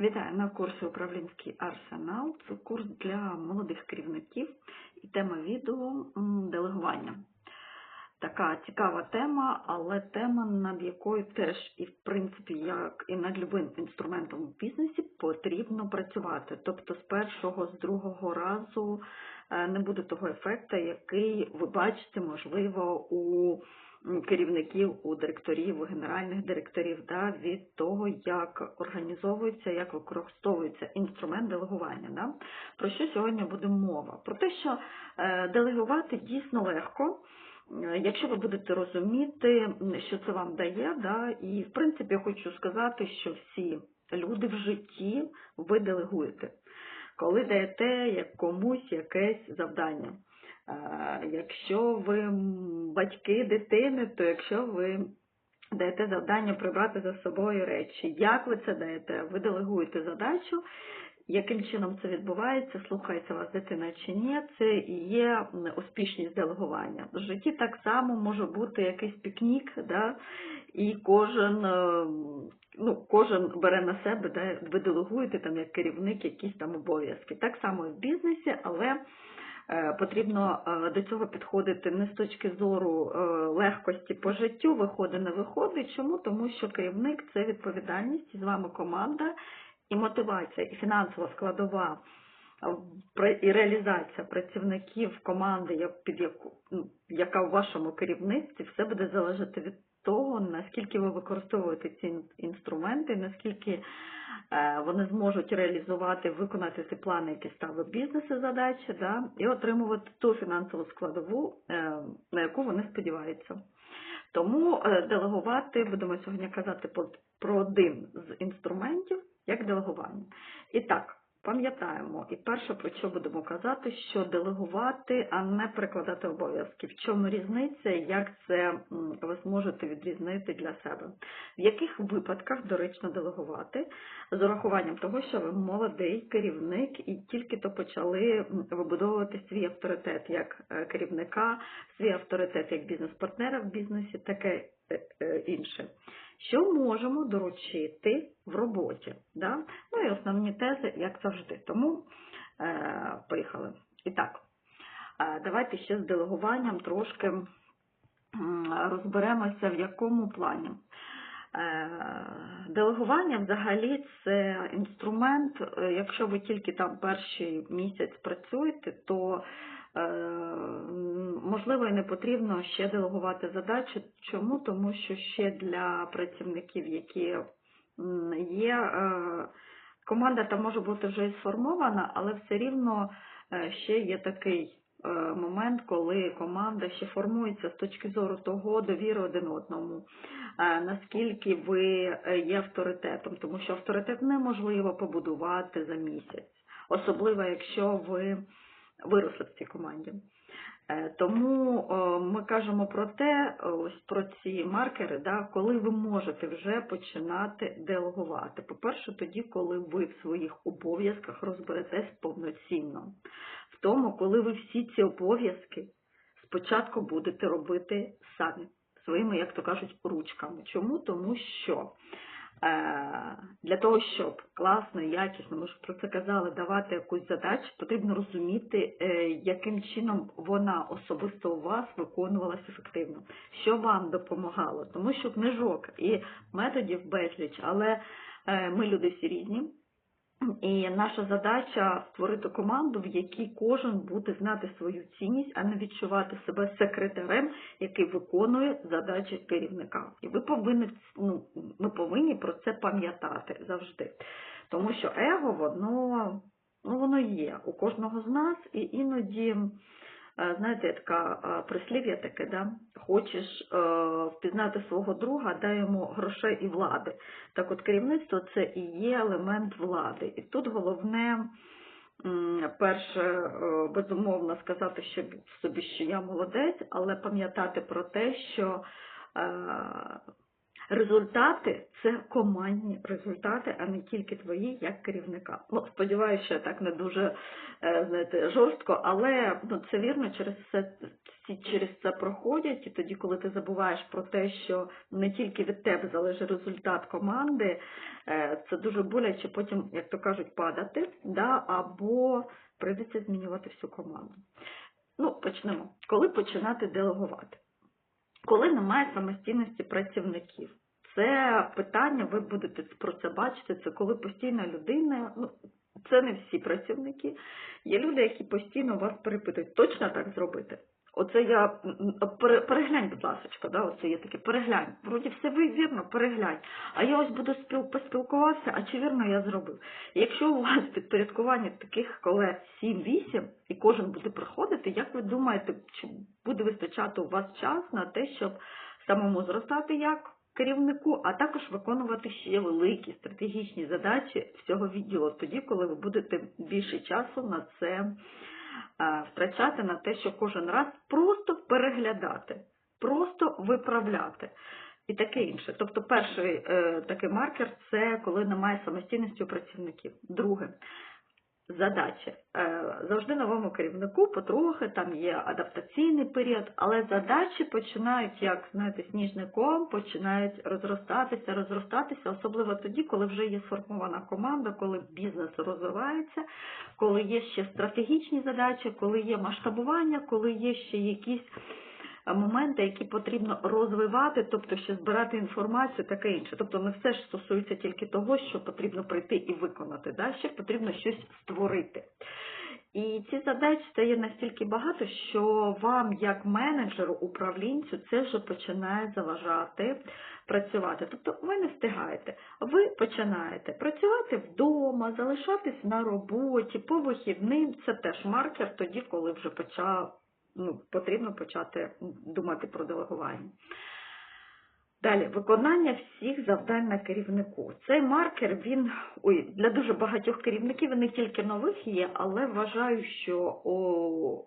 Вітаю на курсі Управлінський арсенал. Це курс для молодих керівників і тема відео делегування. Така цікава тема, але тема, над якою теж і в принципі, як і над любим інструментом в бізнесі, потрібно працювати. Тобто з першого, з другого разу е, не буде того ефекту, який ви бачите, можливо, у керівників, у директорів, у генеральних директорів, да, від того, як організовується, як використовується інструмент делегування. Да? Про що сьогодні буде мова? Про те, що е, делегувати дійсно легко. Е, Якщо ви будете розуміти, що це вам дає, да, і в принципі я хочу сказати, що всі люди в житті ви делегуєте, коли даєте комусь якесь завдання. Е, Якщо ви батьки дитини, то якщо ви даєте завдання прибрати за собою речі, як ви це даєте? Ви делегуєте задачу, яким чином це відбувається, слухається вас дитина чи ні, це і є успішність делегування. В житті так само може бути якийсь пікнік, да, і кожен, е, ну, кожен бере на себе, да, ви делегуєте там як керівник якісь там обов'язки. Так само і в бізнесі, але потрібно е, до цього підходити не з точки зору е, легкості по життю, виходить, не виходить. Чому? Тому що керівник це відповідальність, і з вами команда, і мотивація, і фінансова складова і реалізація працівників команди, як- під ну, яка в вашому керівництві, все буде залежати від того, наскільки ви використовуєте ці інструменти, наскільки е, вони зможуть реалізувати, виконати ті плани, які ставить бізнес і задачі, да, і отримувати ту фінансову складову, е, на яку вони сподіваються. Тому е, делегувати, будемо сьогодні казати про один з інструментів, як делегування. І так, пам'ятаємо, і перше, про що будемо казати, що делегувати, а не перекладати обов'язки. В чому різниця, як це ви зможете відрізнити для себе? В яких випадках доречно делегувати, з урахуванням того, що ви молодий керівник і тільки то почали вибудовувати свій авторитет як е, керівника, свій авторитет як бізнес-партнера в бізнесі, таке інше. Що можемо доручити в роботі? Да? Ну і основні тези, як завжди. Тому е, поїхали. І так, е, давайте ще з делегуванням трошки м, розберемося, в якому плані. Е, Делегування взагалі це інструмент, е, якщо ви тільки там перший місяць працюєте, то е, можливо і не потрібно ще делегувати задачі. Чому? Тому що ще для працівників, які є, е, команда там може бути вже і сформована, але все рівно е, ще є такий е, момент, коли команда ще формується з точки зору того довіри один одному е, наскільки ви е, є авторитетом, тому що авторитет неможливо побудувати за місяць, особливо якщо ви виросли в цій команді. Е, Тому е, ми кажемо про те, ось про ці маркери, да, коли ви можете вже починати делегувати. По-перше, тоді, коли ви в своїх обов'язках розберетесь повноцінно. В тому, коли ви всі ці обов'язки спочатку будете робити самі своїми, як то кажуть, ручками. Чому? Тому що для того, щоб класно і якісно, ми ж про це казали, давати якусь задачу, потрібно розуміти, е, яким чином вона особисто у вас виконувалася ефективно, що вам допомагало, тому що книжок і методів безліч, але е, ми люди всі різні. І наша задача створити команду, в якій кожен буде знати свою цінність, а не відчувати себе секретарем, який виконує задачі керівника. І ви повинні, ну, ми повинні про це пам'ятати завжди. Тому що его, воно, ну, воно є у кожного з нас, і іноді, знаєте, така прислів'я таке, да? хочеш е, впізнати свого друга, дай йому грошей і влади. Так от керівництво це і є елемент влади. І тут головне, перше, е, безумовно, сказати що собі, що я молодець, але пам'ятати про те, що е, Результати це командні результати, а не тільки твої як керівника. Ну, сподіваюся, що я так не дуже е, знаєте, жорстко, але ну, це вірно, через це через це проходять, і тоді, коли ти забуваєш про те, що не тільки від тебе залежить результат команди, е, це дуже боляче потім, як то кажуть, падати, да, або прийдеться змінювати всю команду. Ну, почнемо. Коли починати делегувати? Коли немає самостійності працівників. Це питання, ви будете про це бачити, це коли постійна людина, ну, це не всі працівники, є люди, які постійно вас перепитують, точно так зробити? Оце я переглянь, будь ласка, да, оце є таке, переглянь. Вроді все вірно, переглянь. А я ось буду спіл, поспілкуватися, а чи вірно я зробив? Якщо у вас підпорядкування таких колег 7-8, і кожен буде приходити, як ви думаєте, чи буде вистачати у вас час на те, щоб самому зростати як керівнику, а також виконувати ще великі стратегічні задачі всього відділу, тоді, коли ви будете більше часу на це втрачати, на те, що кожен раз просто переглядати, просто виправляти. І таке інше. Тобто перший е, такий маркер це коли немає самостійності у працівників. Друге, задачі. Е, завжди новому керівнику потрохи там є адаптаційний період, але задачі починають, як знаєте, сніжний ком, починають розростатися, розростатися, особливо тоді, коли вже є сформована команда, коли бізнес розвивається, коли є ще стратегічні задачі, коли є масштабування, коли є ще якісь моменти, які потрібно розвивати, тобто ще збирати інформацію, таке інше. Тобто не все ж стосується тільки того, що потрібно прийти і виконати, да? ще потрібно щось створити. І ці задачі стає настільки багато, що вам, як менеджеру, управлінцю, це вже починає заважати працювати. Тобто ви не встигаєте. Ви починаєте працювати вдома, залишатись на роботі, по вихідним. Це теж маркер тоді, коли вже почав, ну, потрібно почати думати про делегування. Далі, виконання всіх завдань на керівнику. Цей маркер, він ой, для дуже багатьох керівників, і не тільки нових є, але вважаю, що о,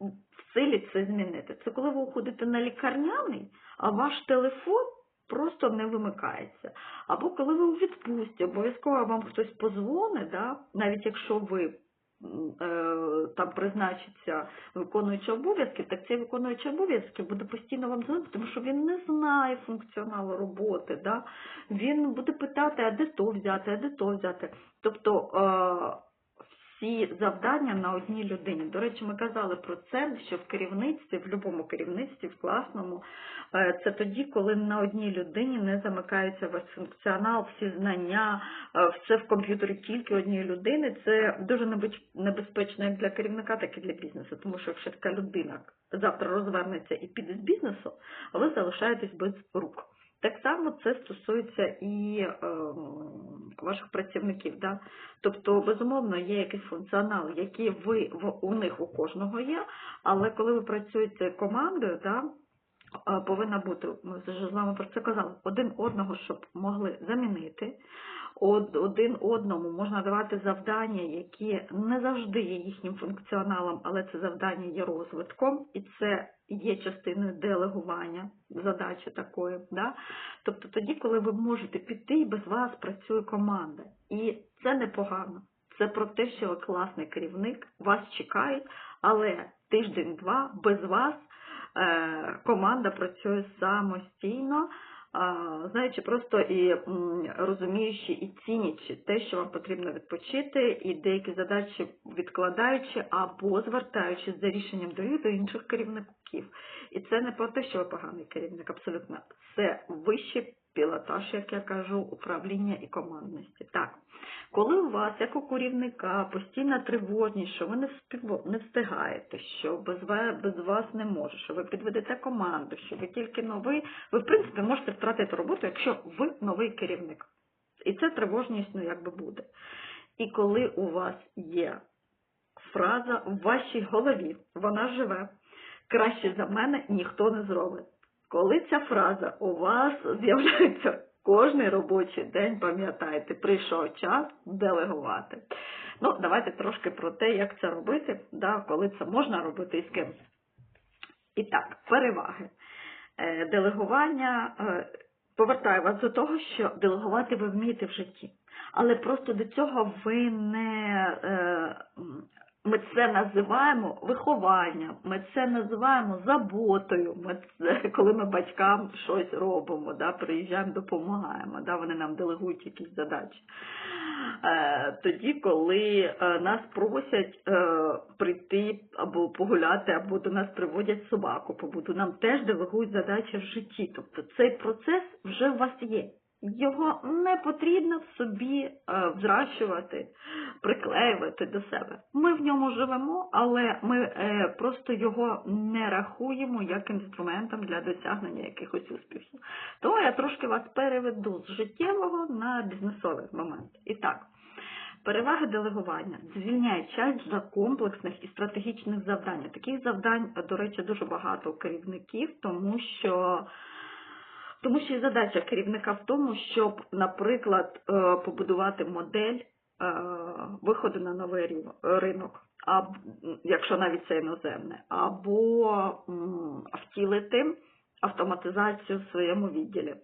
в силі це змінити. Це коли ви уходите на лікарняний, а ваш телефон просто не вимикається. Або коли ви у відпустці, обов'язково вам хтось позвонить, да? навіть якщо ви там призначиться виконуючий обов'язки, так цей виконуючий обов'язки буде постійно вам дзвонити, тому що він не знає функціоналу роботи. Да? Він буде питати, а де то взяти, а де то взяти. Тобто е, всі завдання на одній людині. До речі, ми казали про це, що в керівництві, в будь-якому керівництві, в класному, е, це тоді, коли на одній людині не замикається весь функціонал, всі знання, е, все в комп'ютері тільки однієї людини. Це дуже небезпечно як для керівника, так і для бізнесу. Тому що якщо така людина завтра розвернеться і піде з бізнесу, а ви залишаєтесь без рук. Так само це стосується і е, ваших працівників. Да? Тобто, безумовно, є якийсь функціонал, який ви у них у кожного є, але коли ви працюєте командою, да, е, повинна бути, ми вже з вами про це казали, один одного, щоб могли замінити. Од- Один одному можна давати завдання, які не завжди є їхнім функціоналом, але це завдання є розвитком, і це є частиною делегування задачі такої. Да? Тобто тоді, коли ви можете піти, і без вас працює команда. І це непогано. Це про те, що ви класний керівник, вас чекають, але тиждень-два без вас е, команда працює самостійно, знаючи просто і розуміючи і цінячи те, що вам потрібно відпочити, і деякі задачі відкладаючи або звертаючись за рішенням до до інших керівників. І це не про те, що ви поганий керівник, абсолютно. Це вищий пілотаж, як я кажу, управління і командності. Так, коли у вас, як у керівника, постійна тривожність, що ви не, встигаєте, що без вас не може, що ви підведете команду, що ви тільки новий, ви, в принципі, можете втратити роботу, якщо ви новий керівник. І це тривожність, ну, якби буде. І коли у вас є фраза в вашій голові, вона живе, краще за мене ніхто не зробить. Коли ця фраза у вас з'являється кожний робочий день, пам'ятайте, прийшов час делегувати. Ну, давайте трошки про те, як це робити, да, коли це можна робити і з ким. І так, переваги. Е, Делегування, е, повертаю вас до того, що делегувати ви вмієте в житті. Але просто до цього ви не е, ми це називаємо вихованням, ми це називаємо заботою. Ми це, коли ми батькам щось робимо, да, приїжджаємо, допомагаємо, да, вони нам делегують якісь задачі. Е, тоді, коли е, нас просять е, прийти або погуляти, або до нас приводять собаку побуту, нам теж делегують задачі в житті. Тобто цей процес вже у вас є. Його не потрібно в собі е, взращувати, приклеювати до себе. Ми в ньому живемо, але ми е, просто його не рахуємо як інструментом для досягнення якихось успіхів. Тому я трошки вас переведу з життєвого на бізнесовий момент. І так, переваги делегування звільняє час для комплексних і стратегічних завдань. Таких завдань, до речі, дуже багато у керівників, тому що тому що і задача керівника в тому, щоб, наприклад, е, побудувати модель е, виходу на новий ринок, якщо навіть це іноземне, або втілити автоматизацію в своєму відділі.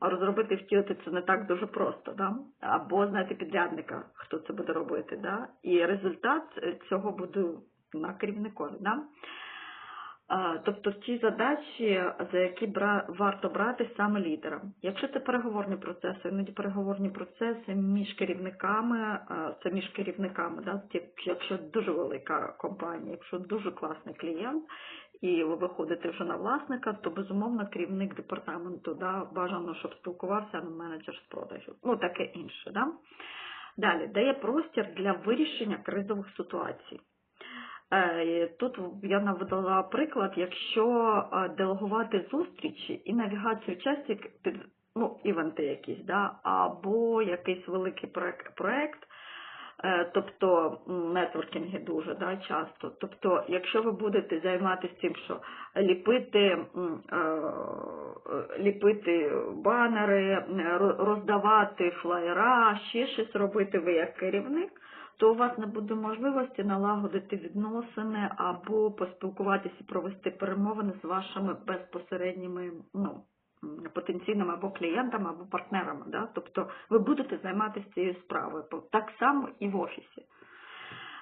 Розробити втілити це не так дуже просто, да? або знайти підрядника, хто це буде робити. Да? І результат цього буде на керівникові. Да? Тобто ті задачі, за які бра... варто брати саме лідером. Якщо це переговорні процеси, іноді переговорні процеси між керівниками, це між керівниками, да? якщо дуже велика компанія, якщо дуже класний клієнт, і ви виходите вже на власника, то безумовно керівник департаменту да, бажано, щоб спілкувався а менеджер з продажів. Ну таке інше. Да? Далі дає простір для вирішення кризових ситуацій. Е, Тут я навела приклад, якщо е, делегувати зустрічі і навігацію часів під ну, івенти якісь, да, або якийсь великий проект, проект тобто нетворкінги дуже да, часто. Тобто, якщо ви будете займатися тим, що ліпити, е, ліпити банери, ро- роздавати флаєра, ще щось робити ви як керівник, то у вас не буде можливості налагодити відносини або поспілкуватися провести перемовини з вашими безпосередніми ну, потенційними або клієнтами, або партнерами. Да? Тобто ви будете займатися цією справою. Так само і в офісі.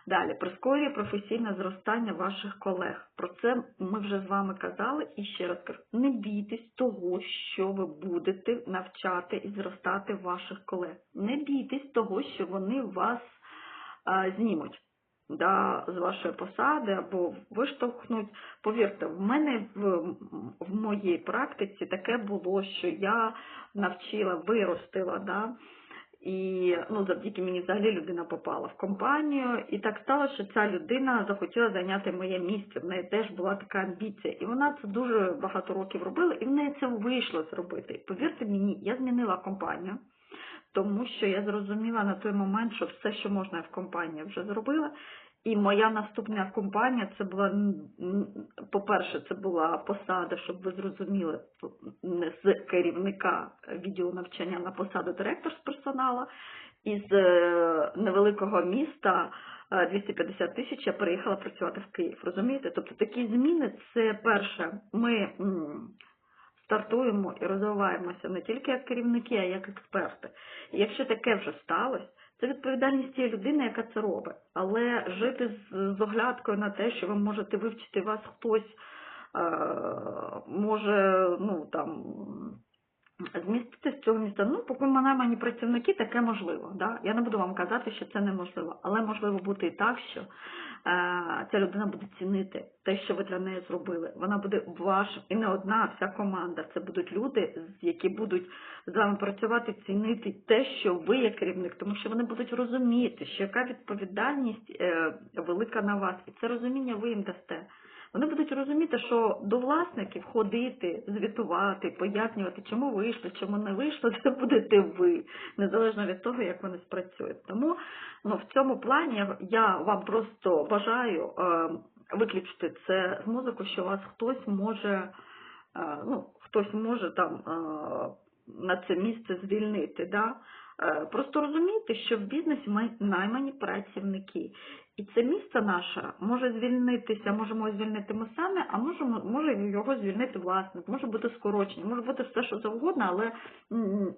Далі, прискорює професійне зростання ваших колег. Про це ми вже з вами казали і ще раз кажу, не бійтесь того, що ви будете навчати і зростати ваших колег. Не бійтесь того, що вони вас знімуть да, з вашої посади або виштовхнуть. Повірте, в мене в, в моїй практиці таке було, що я навчила, виростила, да, і ну, завдяки мені взагалі людина попала в компанію, і так стало, що ця людина захотіла зайняти моє місце. В неї теж була така амбіція. І вона це дуже багато років робила, і в неї це вийшло зробити. Повірте мені, я змінила компанію тому що я зрозуміла на той момент, що все, що можна я в компанії вже зробила. І моя наступна компанія це була, по-перше, це була посада, щоб ви зрозуміли, не з керівника відділу навчання на посаду директор з персоналу. Із е, невеликого міста е, 250 тисяч я переїхала працювати в Київ. Розумієте? Тобто такі зміни це перше, ми стартуємо і розвиваємося не тільки як керівники, а як експерти. І якщо таке вже сталося, це відповідальність тієї людини, яка це робить. Але жити з, оглядкою на те, що ви можете вивчити вас хтось е, може, ну там. Змістити з цього міста, ну, поки ми наймані працівники, таке можливо. Да? Я не буду вам казати, що це неможливо, але можливо бути і так, що е, ця людина буде цінити те, що ви для неї зробили. Вона буде вашим, і не одна, а вся команда. Це будуть люди, які будуть з вами працювати, цінити те, що ви є керівник, тому що вони будуть розуміти, що яка відповідальність е, велика на вас, і це розуміння ви їм дасте. Вони будуть розуміти, що до власників ходити, звітувати, пояснювати, чому вийшло, чому не вийшло, це будете ви, незалежно від того, як вони спрацюють. Тому ну, в цьому плані я- вам просто бажаю е, виключити це з мозку, що вас хтось може, е, ну, хтось може там е, на це місце звільнити. Да? Е, Просто розумійте, що в бізнесі наймані працівники. І це місце наше може звільнитися, можемо звільнити ми самі, а можемо, може його звільнити власник, може бути скорочення, може бути все, що завгодно, але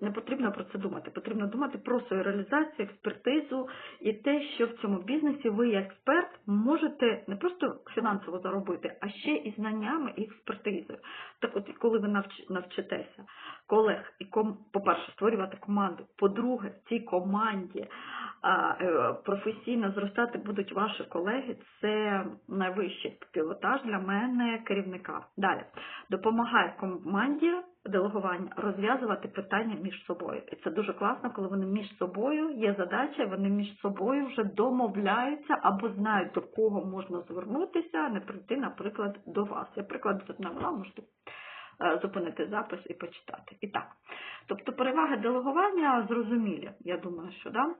не потрібно про це думати. Потрібно думати про свою реалізацію, експертизу і те, що в цьому бізнесі ви, експерт, можете не просто фінансово заробити, а ще і знаннями і експертизою. Так от, коли ви навч- навчитеся колег і ком, по-перше, створювати команду, по-друге, в цій команді професійно зростати будуть ваші колеги, це найвищий пілотаж для мене керівника. Далі допомагає команді делегування розв'язувати питання між собою. І це дуже класно, коли вони між собою є задача, вони між собою вже домовляються або знають, до кого можна звернутися, а не прийти, наприклад, до вас. Я приклад тут навела, можете е, зупинити запис і почитати. І так, тобто переваги делегування зрозумілі, я думаю, що да.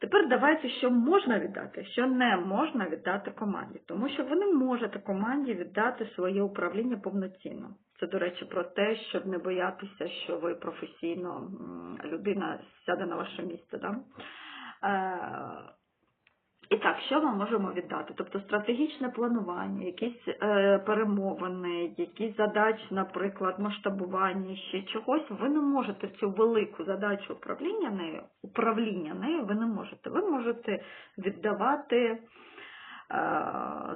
Тепер давайте, що можна віддати, що не можна віддати команді, тому що ви не можете команді віддати своє управління повноцінно. Це, до речі, про те, щоб не боятися, що ви професійно людина сяде на ваше місце. Да? І так, що ми можемо віддати? Тобто стратегічне планування, якісь е, перемовини, якісь задачі, наприклад, масштабування, ще чогось, ви не можете цю велику задачу управління нею, управління нею ви не можете. Ви можете віддавати е,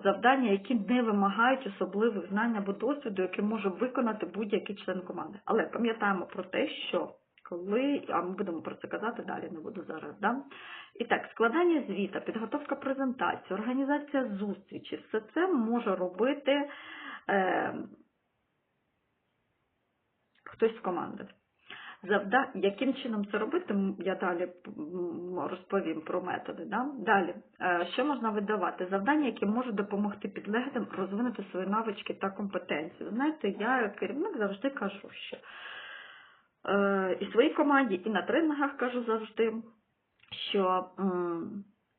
завдання, які не вимагають особливих знань або досвіду, які може виконати будь-який член команди. Але пам'ятаємо про те, що коли, а ми будемо про це казати далі, не буду зараз, да? І так, складання звіта, підготовка презентації, організація зустрічі, все це може робити е, хтось з команди. Завда... Яким чином це робити, я далі розповім про методи. Да? Далі, е, що можна видавати? Завдання, які можуть допомогти підлеглим розвинути свої навички та компетенції. Знаєте, я керівник завжди кажу, що е, і своїй команді, і на тренінгах кажу завжди, що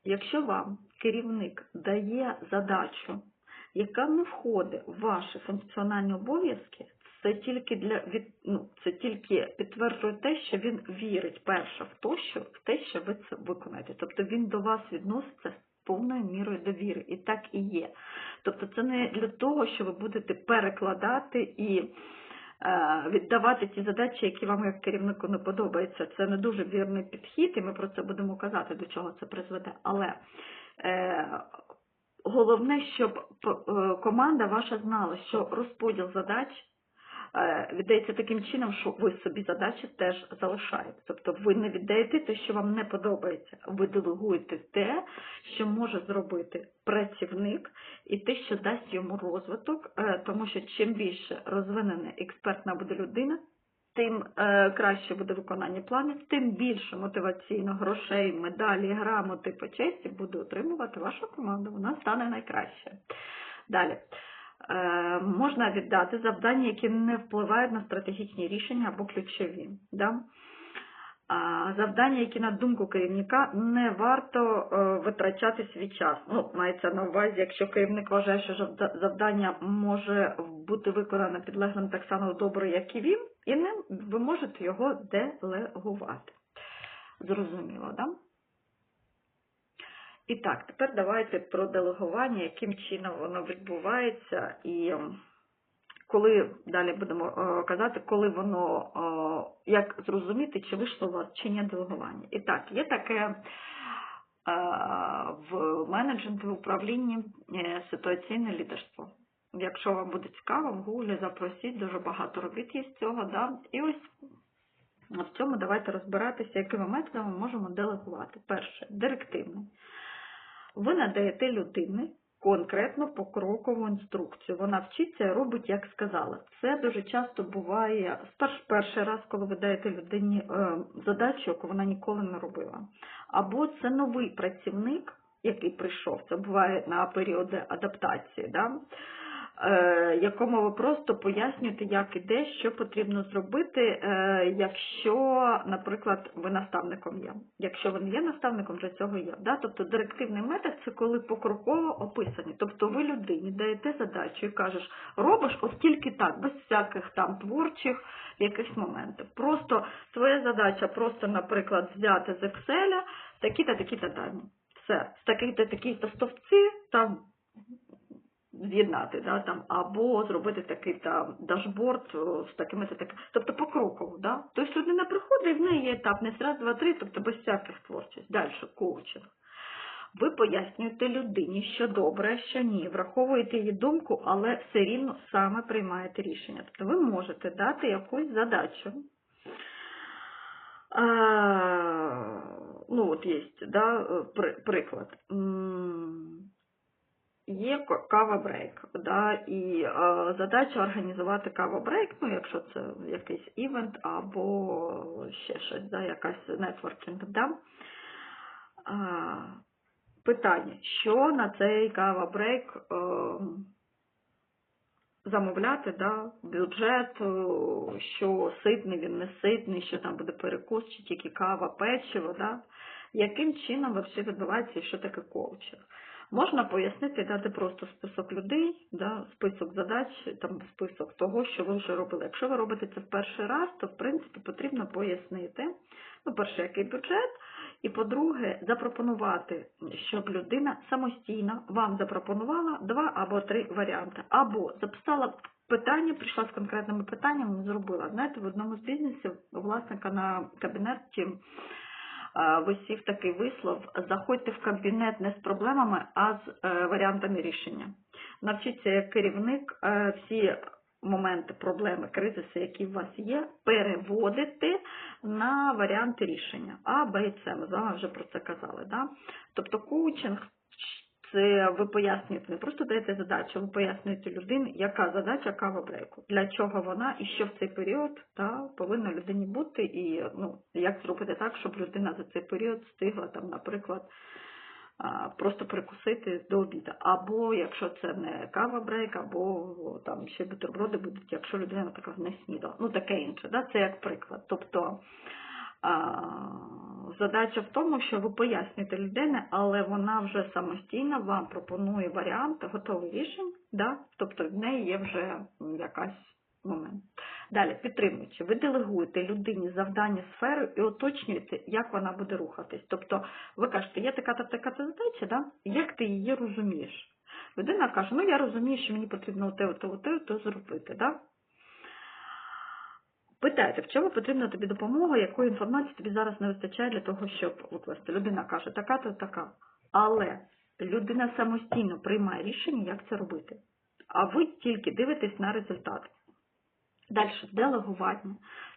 якщо вам керівник дає задачу, яка не входить в ваші функціональні обов'язки, це тільки для від, ну, це тільки підтверджує те, що він вірить перше в те, що в те, що ви це виконаєте. Тобто він до вас відноситься з повною мірою довіри, і так і є. Тобто, це не для того, що ви будете перекладати і віддавати ті задачі, які вам як керівнику не подобаються. Це не дуже вірний підхід, і ми про це будемо казати, до чого це призведе. Але е, головне, щоб е, команда ваша знала, що розподіл задач е, віддається таким чином, що ви собі задачі теж залишаєте. Тобто ви не віддаєте те, що вам не подобається, ви делегуєте те, що може зробити працівник, і те, що дасть йому розвиток, е, тому що чим більше розвинена експертна буде людина, тим е, краще буде виконання планів, тим більше мотиваційно грошей, медалі, грамоти, почесті буде отримувати ваша команда. Вона стане найкращою. Далі. Е, можна віддати завдання, які не впливають на стратегічні рішення або ключові. Да? Завдання, які на думку керівника не варто е, витрачати свій час. Ну, мається на увазі, якщо керівник вважає, що завдання може бути виконане підлеглим так само добре, як і він, і ним ви можете його делегувати. Зрозуміло, да? І так, тепер давайте про делегування, яким чином воно відбувається і ем, коли далі будемо е, казати, коли воно е, як зрозуміти, чи вийшло у вас чи ні делегування. І так, є таке е, в менеджменті в управлінні ситуаційне лідерство. Якщо вам буде цікаво, в гуглі запросіть, дуже багато робіт є з цього. Да? І ось в цьому давайте розбиратися, якими методами можемо делегувати. Перше, директивний. Ви надаєте людині конкретно покрокову інструкцію. Вона вчиться і робить, як сказала. Це дуже часто буває перший раз, коли ви даєте людині е, задачу, яку вона ніколи не робила. Або це новий працівник, який прийшов, це буває на періоди адаптації. Да? Е, якому ви просто пояснюєте, як і де, що потрібно зробити, е, якщо, наприклад, ви наставником є. Якщо ви не є наставником, для цього є. Тобто директивний метод це коли покроково описані. Тобто ви людині даєте задачу і кажеш, робиш от тільки так, без всяких там творчих якихось моментів. Просто твоя задача просто, наприклад, взяти з Excel такі-то, такі-то дані. все. З таких то такі-то стовпці там з'єднати, да, там, або зробити такий там дашборд з такими то такими. Тобто покроково, да? Тобто людина приходить, в неї є етап не раз, два, три, тобто без всяких творчих. Далі, коучинг. Ви пояснюєте людині, що добре, що ні, враховуєте її думку, але все рівно саме приймаєте рішення. Тобто ви можете дати якусь задачу. А, ну, от є, да, при- приклад. Є кава-брейк, да, і е, задача організувати кава-брейк, ну, якщо це якийсь івент або ще щось, да, якась нетворкінг, да. А, питання, що на цей кава-брейк е, замовляти, да, бюджет, е, що ситний, він не ситний, що там буде перекус, чи тільки кава, печиво, да, яким чином вообще відбувається і що таке коучинг. Можна пояснити, дати просто список людей, да, список задач, там список того, що ви вже робили. Якщо ви робите це в перший раз, то в принципі потрібно пояснити, ну, перше, який бюджет, і по-друге, запропонувати, щоб людина самостійно вам запропонувала два або три варіанти. Або записала питання, прийшла з конкретними питаннями, зробила. Знаєте, в одному з бізнесів власника на кабінеті висів такий вислов: заходьте в кабінет не з проблемами, а з е, варіантами рішення. Навчіться як керівник е, всі моменти, проблеми, кризиси, які у вас є, переводити на варіанти рішення А, Б і С. Ми з вами вже про це казали. Да? Тобто коучинг ви пояснюєте, не просто даєте задачу, ви пояснюєте людині, яка задача кава-брейку, для чого вона і що в цей період та, повинна людині бути, і ну, як зробити так, щоб людина за цей період встигла, там, наприклад, просто перекусити до обіду. Або якщо це не кава-брейк, або там ще бутерброди будуть, якщо людина, наприклад, не снідала. Ну, таке інше, да? це як приклад. Тобто задача в тому, що ви пояснюєте людині, але вона вже самостійно вам пропонує варіанти, готові рішень, да? тобто в неї є вже якась момент. Далі, підтримуючи, ви делегуєте людині завдання сфери і уточнюєте, як вона буде рухатись. Тобто ви кажете, є така-то така-то задача, да? як ти її розумієш? Людина каже, ну я розумію, що мені потрібно оте, оте, оте, то зробити. Да? Питайте, в чому потрібна тобі допомога, якої інформації тобі зараз не вистачає для того, щоб укласти. Людина каже, така-то така. Але людина самостійно приймає рішення, як це робити. А ви тільки дивитесь на результат. Далі, делегування.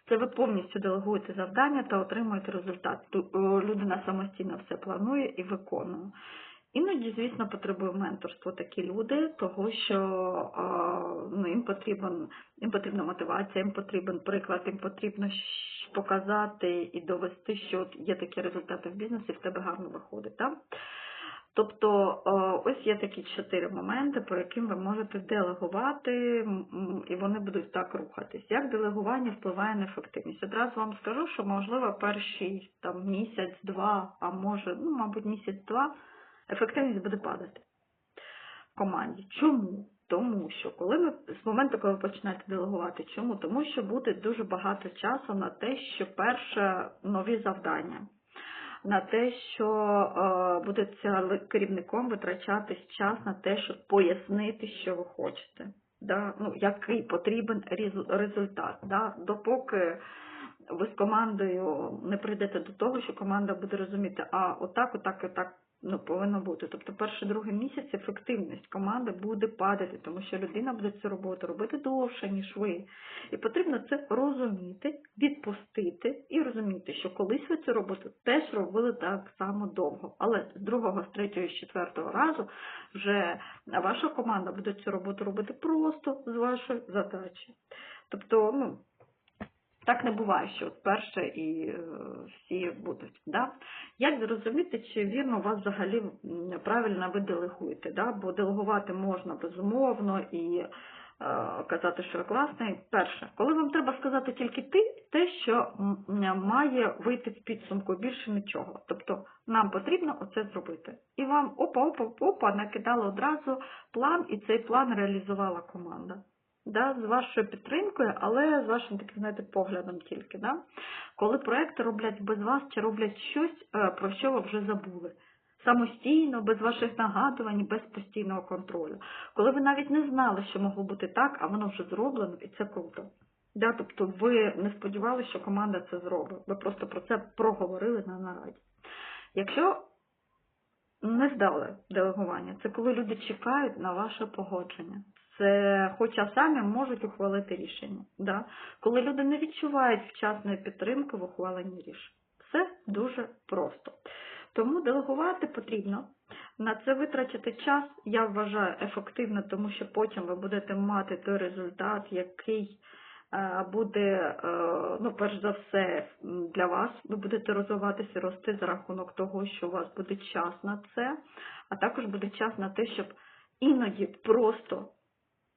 Це ви повністю делегуєте завдання та отримуєте результат. Людина самостійно все планує і виконує. Іноді, звісно, потребує менторство такі люди, того що ну, їм потрібен їм потрібна мотивація, їм потрібен приклад, їм потрібно показати і довести, що є такі результати в бізнесі, в тебе гарно виходить. Так? Тобто ось є такі чотири моменти, по яким ви можете делегувати, і вони будуть так рухатись. Як делегування впливає на ефективність? Одразу вам скажу, що можливо перший там місяць-два, а може, ну, мабуть, місяць-два, ефективність буде падати в команді. Чому? Тому що коли ми з моменту, коли ви починаєте делегувати, чому? Тому що буде дуже багато часу на те, що перше нові завдання, на те, що е, буде керівником витрачатись час на те, щоб пояснити, що ви хочете. Да? Ну, який потрібен результат. Да? Допоки ви з командою не прийдете до того, що команда буде розуміти, а отак, отак, отак ну, повинно бути. Тобто перший, другий місяць ефективність команди буде падати, тому що людина буде цю роботу робити довше, ніж ви. І потрібно це розуміти, відпустити і розуміти, що колись ви цю роботу теж робили так само довго. Але з другого, з третього, з четвертого разу вже ваша команда буде цю роботу робити просто з вашої задачі. Тобто, ну, так не буває, що от перше і е, всі будуть. Да? Як зрозуміти, чи вірно вас взагалі правильно ви делегуєте? Да? Бо делегувати можна безумовно і е, казати, що класний. Перше, коли вам треба сказати тільки ти, те, що має вийти в підсумку, більше нічого. Тобто нам потрібно оце зробити. І вам опа-опа-опа накидали одразу план, і цей план реалізувала команда да, з вашою підтримкою, але з вашим таким, знаєте, поглядом тільки. Да? Коли проекти роблять без вас чи роблять щось, е, про що ви вже забули. самостійно, без ваших нагадувань, без постійного контролю. Коли ви навіть не знали, що могло бути так, а воно вже зроблено, і це круто. Да, тобто ви не сподівалися, що команда це зробить. Ви просто про це проговорили на нараді. Якщо не здали делегування, це коли люди чекають на ваше погодження. Це, хоча самі можуть ухвалити рішення. Да? Коли люди не відчувають вчасної підтримки в ухваленні рішень. Все дуже просто. Тому делегувати потрібно. На це витратити час, я вважаю, ефективно, тому що потім ви будете мати той результат, який е, буде, е, ну, перш за все, для вас. Ви будете розвиватися і рости за рахунок того, що у вас буде час на це, а також буде час на те, щоб іноді просто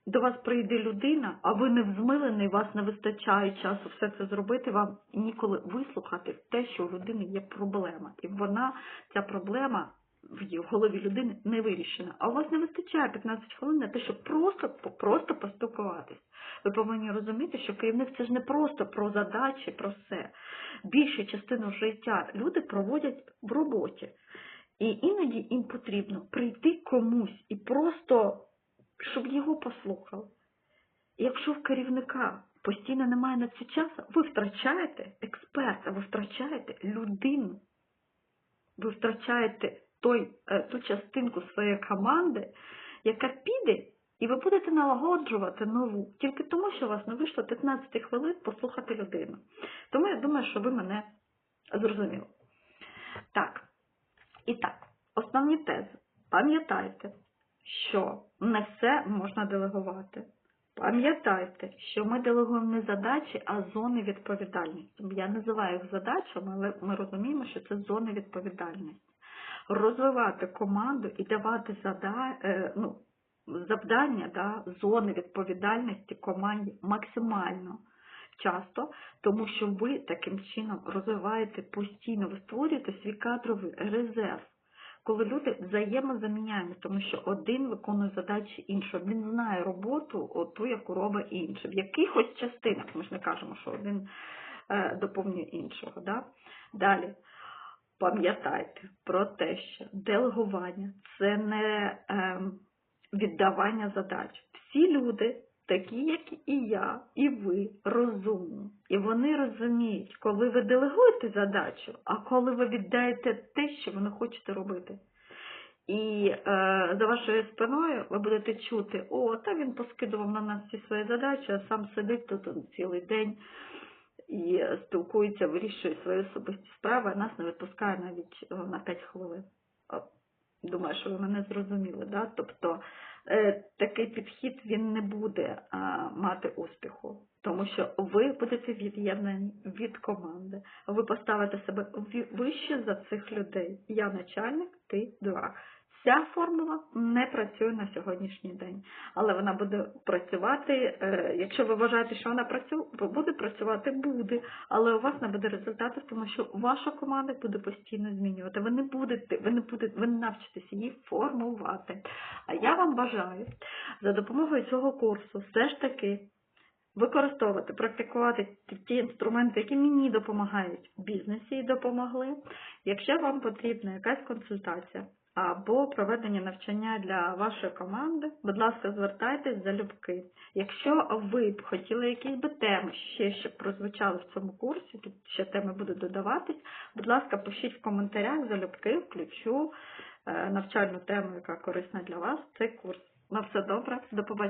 до вас прийде людина, а ви не взмилений, вас не вистачає часу все це зробити, вам ніколи вислухати те, що у людини є проблема. І вона, ця проблема в голові людини не вирішена. А у вас не вистачає 15 хвилин на те, щоб просто, просто поспілкуватись. Ви повинні розуміти, що керівник це ж не просто про задачі, про все. Більшу частину життя люди проводять в роботі. І іноді їм потрібно прийти комусь і просто, щоб його послухав. Якщо в керівника постійно немає на це часу, ви втрачаєте експерта, ви втрачаєте людину, ви втрачаєте той, е, ту частинку своєї команди, яка піде, і ви будете налагоджувати нову, тільки тому, що у вас не вийшло 15 хвилин послухати людину. Тому я думаю, що ви мене зрозуміли. Так, і так, основні тези. Пам'ятайте, що не все можна делегувати. Пам'ятайте, що ми делегуємо не задачі, а зони відповідальності. Я називаю їх задачами, але ми розуміємо, що це зони відповідальності. Розвивати команду і давати зада... е, ну, завдання, да, зони відповідальності команді максимально часто, тому що ви таким чином розвиваєте постійно, ви створюєте свій кадровий резерв коли люди взаємозаміняємо, тому що один виконує задачі іншого, він знає роботу, ту, яку робить інший. В якихось частинах, ми ж не кажемо, що один е, доповнює іншого. Да? Далі. Пам'ятайте про те, що делегування це не е, віддавання задач. Всі люди, такі як і я, і ви, розумні. І вони розуміють, коли ви делегуєте задачу, а коли ви віддаєте те, що ви не хочете робити. І е, за вашою спиною ви будете чути, о, та він поскидував на нас всі свої задачі, а сам сидить тут цілий день і спілкується, вирішує свої особисті справи, а нас не відпускає навіть е, на 5 хвилин. Думаю, що ви мене зрозуміли. Да? Тобто такий підхід він не буде мати успіху, тому що ви будете від'єднані від команди. Ви поставите себе вище за цих людей. Я начальник, ти два. Ця формула не працює на сьогоднішній день, але вона буде працювати. е, Якщо ви вважаєте, що вона працю... буде працювати, буде, але у вас не буде результатів, тому що ваша команда буде постійно змінювати. Ви не будете, ви не будете, ви не навчитесь її формувати. А я вам бажаю за допомогою цього курсу все ж таки використовувати, практикувати ті інструменти, які мені допомагають в бізнесі і допомогли. Якщо вам потрібна якась консультація або проведення навчання для вашої команди, будь ласка, звертайтесь залюбки. Якщо ви б хотіли якісь би теми ще, щоб прозвучали в цьому курсі, тут ще теми будуть додаватись, будь ласка, пишіть в коментарях залюбки, включу е, навчальну тему, яка корисна для вас, цей курс. На все добре, до побачення.